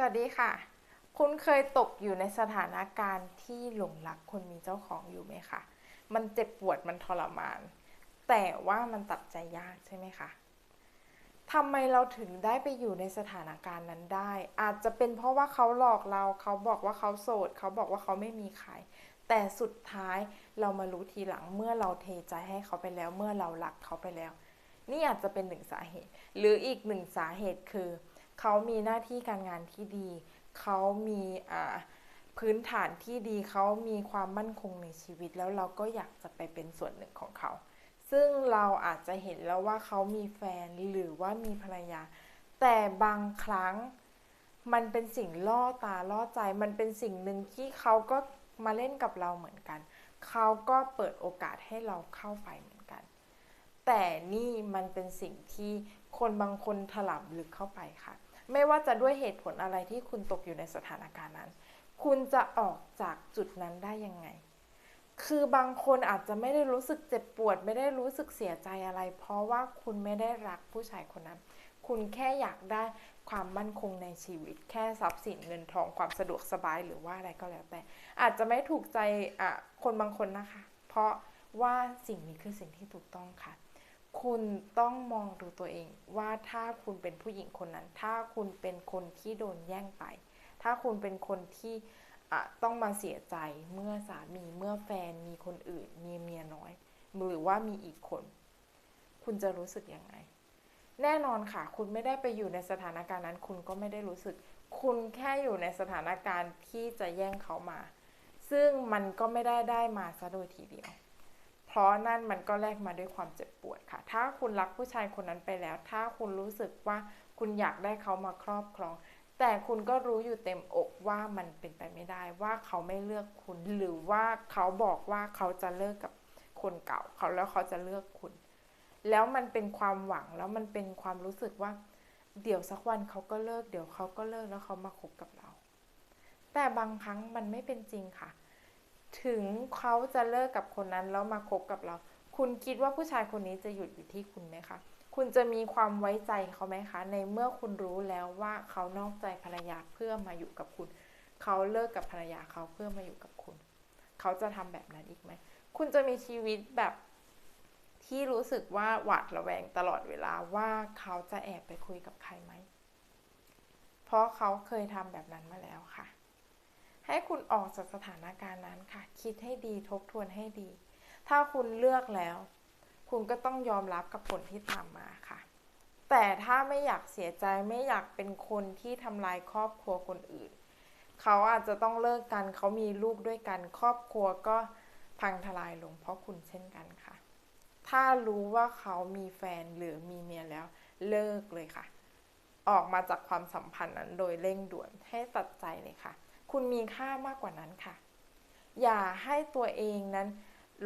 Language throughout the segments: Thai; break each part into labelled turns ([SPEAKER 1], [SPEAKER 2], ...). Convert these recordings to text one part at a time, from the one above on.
[SPEAKER 1] สวัสดีค่ะ คุณเคยตกอยู่ในสถานการณ์ที่หลงรักคนมีเจ้าของอยู่ไหมคะ มันเจ็บปวดมันทรมาน แต่ว่ามันตัดใจยากใช่ไหมคะทำไมเราถึงได้ไปอยู่ในสถานการณ์นั้นได้ อาจจะเป็นเพราะว่าเขาหลอกเรา เขาบอกว่าเขาโสด เขาบอกว่าเขาไม่มีใคร แต่สุดท้ายเรามารู้ทีหลังเมื่อเราเทใจให้เขาไปแล้ว เมื่อเรารักเขาไปแล้ว นี่อาจจะเป็นหนึ่งสาเหตุ หรืออีกหนึ่งสาเหตุคือ เขามีหน้าที่การงานที่ดี เขามีอ่าพื้นฐานที่ดี เขามีความมั่นคงในชีวิต แล้วเราก็อยากจะไปเป็นส่วนหนึ่งของเขา ซึ่งเราอาจจะเห็นแล้วว่าเขามีแฟนหรือว่ามีภรรยา แต่บางครั้งมันเป็นสิ่งล่อตาล่อใจ มันเป็นสิ่งหนึ่งที่เขาก็มาเล่นกับเราเหมือนกัน เขาก็เปิดโอกาสให้เราเข้าไปเหมือนกัน แต่นี่มันเป็นสิ่งที่คนบางคนถลำลึกเข้าไปค่ะ ไม่ว่าจะด้วยเหตุผลอะไรที่คุณตกอยู่ในสถานการณ์นั้น คุณจะออกจากจุดนั้นได้ยังไง คือบางคนอาจจะไม่ได้รู้สึกเจ็บปวด ไม่ได้รู้สึกเสียใจอะไร เพราะว่าคุณไม่ได้รักผู้ชายคนนั้น คุณแค่อยากได้ความมั่นคงในชีวิต แค่ทรัพย์สินเงินทองความสะดวกสบายหรือว่าอะไรก็แล้วแต่ อาจจะไม่ถูกใจอะคนบางคนนะคะ เพราะว่าสิ่งนี้คือสิ่งที่ถูกต้องค่ะ คุณต้องมองดูตัวเอง ว่าถ้าคุณเป็นผู้หญิงคนนั้น ถ้าคุณเป็นคนที่โดนแย่งไป ถ้าคุณเป็นคนที่ต้องมาเสียใจเมื่อสามีเมื่อแฟนมีคนอื่น มีเมียน้อย หรือว่ามีอีกคน คุณจะรู้สึกยังไง แน่นอนค่ะ คุณไม่ได้ไปอยู่ในสถานการณ์นั้น คุณก็ไม่ได้รู้สึก คุณแค่อยู่ในสถานการณ์ที่จะแย่งเขามา ซึ่งมันก็ไม่ได้ได้มาซะโดยทีเดียว ราะนั่นมันก็แลกมาด้วยความเจ็บปวดค่ะ ถ้าคุณรักผู้ชายคนนั้นไปแล้ว ถ้าคุณรู้สึกว่าคุณอยากได้เขามาครอบครอง แต่คุณก็รู้อยู่เต็มอกว่ามันเป็นไปไม่ได้ว่าเขาไม่เลือกคุณ หรือว่าเขาบอกว่าเขาจะเลิกกับคนเก่าเขาแล้วเขาจะเลือกคุณ แล้วมันเป็นความหวังแล้วมันเป็นความรู้สึกว่า เดี๋ยวสักวันเขาก็เลิก เดี๋ยวเขาก็เลิกแล้วเขามาคบกับเรา แต่บางครั้งมันไม่เป็นจริงค่ะ ถึงเขาจะเลิกกับคนนั้นแล้วมาคบกับเรา คุณคิดว่าผู้ชายคนนี้จะหยุดอยู่ที่คุณไหมคะ คุณจะมีความไว้ใจเขาไหมคะ ในเมื่อคุณรู้แล้วว่าเขานอกใจภรรยาเพื่อมาอยู่กับคุณ เขาเลิกกับภรรยาเขาเพื่อมาอยู่กับคุณ เขาจะทำแบบนั้นอีกไหม คุณจะมีชีวิตแบบที่รู้สึกว่าหวาดระแวงตลอดเวลาว่าเขาจะแอบไปคุยกับใครไหม เพราะเขาเคยทำแบบนั้นมาแล้วค่ะ คุณออกจากสถานการณ์นั้นค่ะ คิดให้ดีทบทวนให้ดี ถ้าคุณเลือกแล้ว คุณก็ต้องยอมรับกับผลที่ตามมาค่ะ แต่ถ้าไม่อยากเสียใจไม่อยากเป็นคนที่ทำลายครอบครัวคนอื่น เขาอาจจะต้องเลิกกันเขามีลูกด้วยกัน ครอบครัวก็พังทลายลงเพราะคุณเช่นกันค่ะ ถ้ารู้ว่าเขามีแฟนหรือมีเมียแล้วเลิกเลยค่ะ ออกมาจากความสัมพันธ์นั้นโดยเร่งด่วนให้ตัดใจเลยค่ะ คุณมีค่ามากกว่านั้นค่ะ อย่าให้ตัวเองนั้น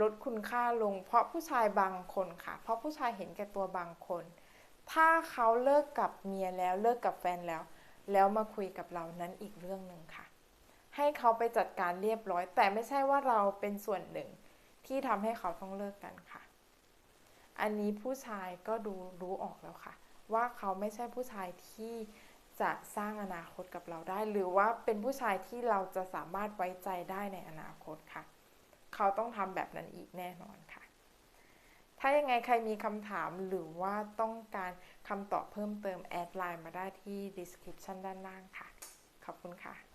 [SPEAKER 1] ลดคุณค่าลง เพราะผู้ชายบางคนค่ะ เพราะผู้ชายเห็นแก่ตัวบางคน ถ้าเขาเลิกกับเมียแล้วเลิกกับแฟนแล้ว แล้วมาคุยกับเรานั้นอีกเรื่องหนึ่งค่ะ ให้เขาไปจัดการเรียบร้อย แต่ไม่ใช่ว่าเราเป็นส่วนหนึ่ง ที่ทำให้เขาต้องเลิกกันค่ะ อันนี้ผู้ชายก็ดูรู้ออกแล้วค่ะ ว่าเขาไม่ใช่ผู้ชายที่ จะสร้างอนาคตกับเราได้ หรือว่าเป็นผู้ชายที่เราจะสามารถไว้ใจได้ในอนาคตค่ะ เขาต้องทำแบบนั้นอีกแน่นอนค่ะ ถ้ายังไงใครมีคำถามหรือว่าต้องการคำตอบเพิ่มเติมแอดไลน์มาได้ที่ description ด้านล่างค่ะ ขอบคุณค่ะ